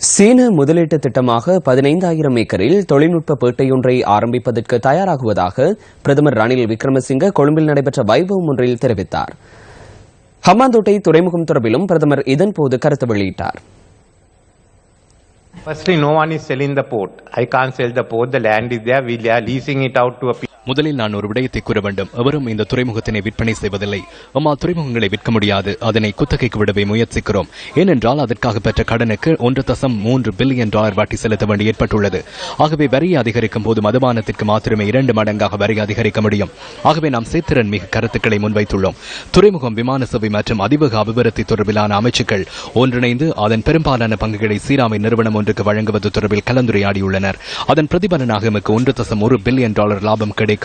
சீன முதலீட்டு திட்டமாக பதினைந்தாயிரம் ஏக்கரில் தொழில்நுட்ப பேட்டையொன்றை ஆரம்பிப்பதற்கு தயாராகுவதாக பிரதமர் ரணில் விக்ரமசிங்க கொழும்பில் நடைபெற்ற வைபவம் ஒன்றில் தெரிவித்தார் ஹம்மாந்தோட்டை துறைமுகம் தொடர்பிலும் பிரதமர் இதன்போது கருத்து வெளியிட்டார் Firstly, no one is selling the port. I can't sell the port. The land is there. We are leasing it out to a. முதலில் நான் ஒரு விடயத்தை கூற வேண்டும். எவரும் இந்த துறைமுகத்தினை விற்பனை செய்வதில்லை. அம்மா துறைமுகங்களை விற்க முடியாது. அதனை குத்தகைக்கு விடவே முயற்சிக்கிறோம். ஏனென்றால் அதற்காக பெற்ற கடனுக்கு ஒன்று தசம் மூன்று பில்லியன் டாலர் வட்டி செலுத்த வேண்டி ஏற்பட்டுள்ளது. ஆகவே வரி அதிகரிக்கும் போது மதுபானத்திற்கு மாத்திரமே இரண்டு மடங்காக வரி அதிகரிக்க முடியும். ஆகவே நாம் சேத்திரன் மிக கருத்துக்களை முன்வைத்துள்ளோம். துறைமுகம் விமான சேவை மற்றும் அதிவேக அபிவிருத்தி தொடர்பிலான அமைச்சுக்கள் ஒன்றிணைந்து அதன் பெரும்பாலான பங்குகளை சீராமை நிறுவனம் ஒன்றுக்கு வழங்குவது தொடர்பில் கலந்துரையாடியுள்ளனர். அதன் பிரதிபலனாக எமக்கு ஒன்று தசம் ஒரு பில்லியன் டாலர் லாபம் கிடைக்கும்.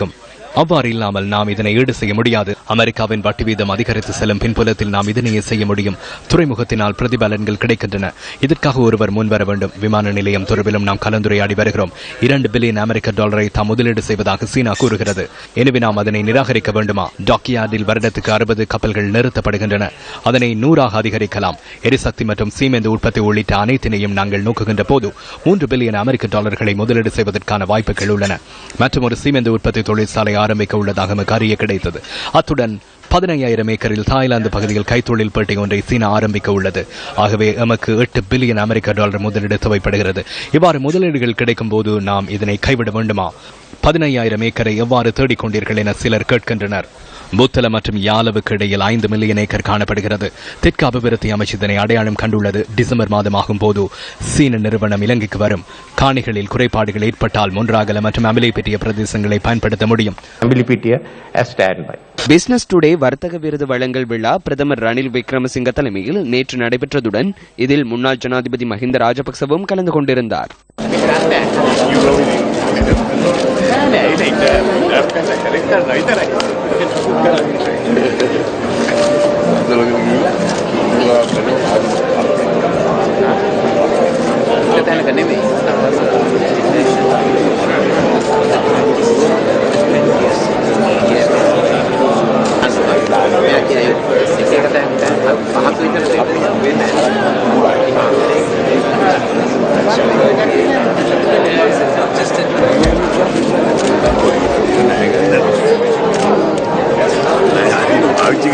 அவ்வாறு இல்லாமல் நாம் இதனை ஈடு செய்ய முடியாது. அமெரிக்காவின் வட்டி வீதம் அதிகரித்து செல்லும் பின்புலத்தில் நாம் இதனையே செய்ய முடியும். துறைமுகத்தினால் பிரதிபலன்கள் கிடைக்கின்றன. இதற்காக ஒருவர் முன்வர வேண்டும். விமான நிலையம் தொடர்பிலும் நாம் கலந்துரையாடி வருகிறோம். இரண்டு பில்லியன் அமெரிக்க டாலரை தாம் முதலீடு செய்வதாக சீனா கூறுகிறது. எனவே நாம் அதனை நிராகரிக்க வேண்டுமா? டாக்கியார்டில் வருடத்துக்கு அறுபது கப்பல்கள் நிறுத்தப்படுகின்றன. அதனை நூறாக அதிகரிக்கலாம். எரிசக்தி மற்றும் சீமெந்து உற்பத்தி உள்ளிட்ட அனைத்தினையும் நாங்கள் நோக்குகின்ற போது மூன்று பில்லியன் அமெரிக்க டாலர்களை முதலீடு செய்வதற்கான வாய்ப்புகள் உள்ளன. மற்றும் ஒரு சீமெந்து உற்பத்தி தொழிற்சாலை ஆரம்பிக்க உள்ளதாக நமக்கு அறிய கிடைத்தது. அத்துடன் பதினையாயிரம் ஏக்கரில் தாய்லாந்து பகுதியில் கைத்தொழில் பேட்டை ஒன்றை சீனா ஆரம்பிக்க உள்ளது. ஆகவே எமக்கு எட்டு பில்லியன் அமெரிக்க டாலர் முதலீடு தேவைப்படுகிறது. இவ்வாறு முதலீடுகள் கிடைக்கும் போது நாம் இதனை கைவிட வேண்டுமா? பதினையாயிரம் ஏக்கரை எவ்வாறு தேடிக் கொண்டீர்கள் என சிலர் கேட்கின்றனர். புத்தள மற்றும் யாலவுக்கு இடையில் ஐந்து மில்லியன் ஏக்கர் காணப்படுகிறது. தெற்கு அபிவிருத்தி அமைச்சு இதனை அடையாளம் கண்டுள்ளது. டிசம்பர் மாதமாகும் போது சீன நிறுவனம் இலங்கைக்கு வரும். காணிகளில் குறைபாடுகள் ஏற்பட்டால் முன்றாகல மற்றும் அமிலை பெற்றிய பிரதேசங்களை பயன்படுத்த முடியும். பிசினஸ் டுடே வர்த்தக விருது வழங்கல் விழா பிரதமர் ரணில் விக்ரமசிங்க தலைமையில் நேற்று நடைபெற்றதுடன் இதில் முன்னாள் ஜனாதிபதி மஹிந்த ராஜபக்சவும் கலந்து கொண்டிருந்தார். नहीं नहीं मैं अपने से करेक्ट करना ही तरह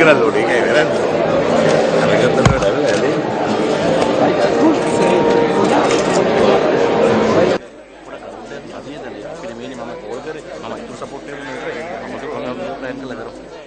Graduri che è veramente una cantatore bella අද මම ඉතුරු සපෝට් එකක් දෙන්න මම කොහොමද ප්ලෑන් කරලා කරන්නේ